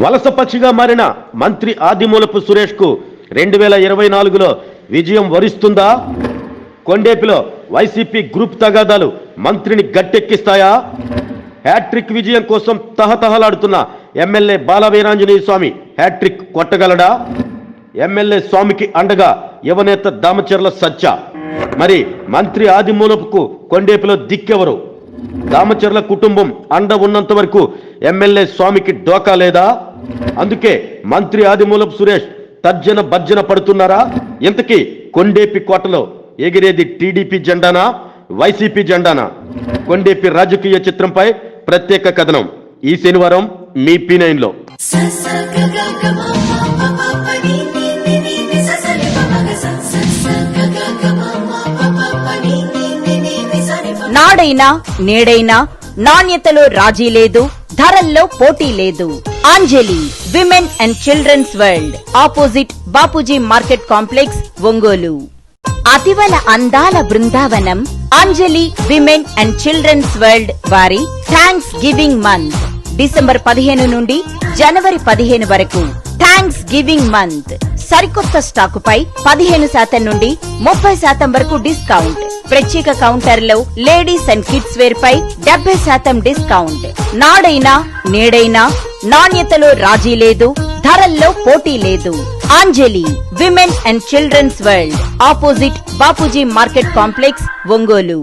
వలస పక్షిగా మారిన మంత్రి ఆదిమూలపు సురేష్కు రెండు వేల ఇరవై నాలుగులో విజయం వరిస్తుందా? కొండేపిలో వైసీపీ గ్రూప్ తగాదాలు మంత్రిని గట్టెక్కిస్తాయా? హ్యాట్రిక్ విజయం కోసం తహతహలాడుతున్న ఎమ్మెల్యే బాలవీరాంజనేయ స్వామి హ్యాట్రిక్ కొట్టగలడా? ఎమ్మెల్యే స్వామికి అండగా యువనేత దామచర్ల సత్య మరి మంత్రి ఆదిమూలపుకు కొండేపిలో దిక్కెవరు? దామచర్ల కుటుంబం అండ ఉన్నంత వరకు ఎమ్మెల్యే స్వామికి డోకా లేదా? అందుకే మంత్రి ఆదిమూలపు సురేష్ తర్జన భర్జన పడుతున్నారా? ఇంతకీ కొండేపి కోటలో ఎగిరేది టీడీపీ జెండానా? వైసీపీ జెండానా? కొండేపి రాజకీయ చిత్రంపై ప్రత్యేక కథనం ఈ శనివారం మీ పీ నైన్లో. నాడైనా నేడైనా నాణ్యతలో రాజీ లేదు ధరల్లో పోటీ లేదు. Anjali women and children's world opposite Bapuji market complex Ongole. అతివల అందాల Brindavanam Anjali women and children's world వారి థ్యాంక్స్ గివింగ్ మంత్. డిసెంబర్ పదిహేను నుండి జనవరి పదిహేను వరకు థ్యాంక్స్ గివింగ్ మంత్. సరికొత్త స్టాకుపై పదిహేను శాతం నుండి ముప్పై శాతం వరకు డిస్కౌంట్. ప్రత్యేక కౌంటర్లో లేడీస్ అండ్ కిడ్స్ వేర్ పై డెబ్బై శాతం డిస్కౌంట్. నాడైనా నేడైనా నాణ్యతలో రాజీ లేదు ధరల్లో పోటీ లేదు. Anjali women and children's world opposite Bapuji market complex Ongole.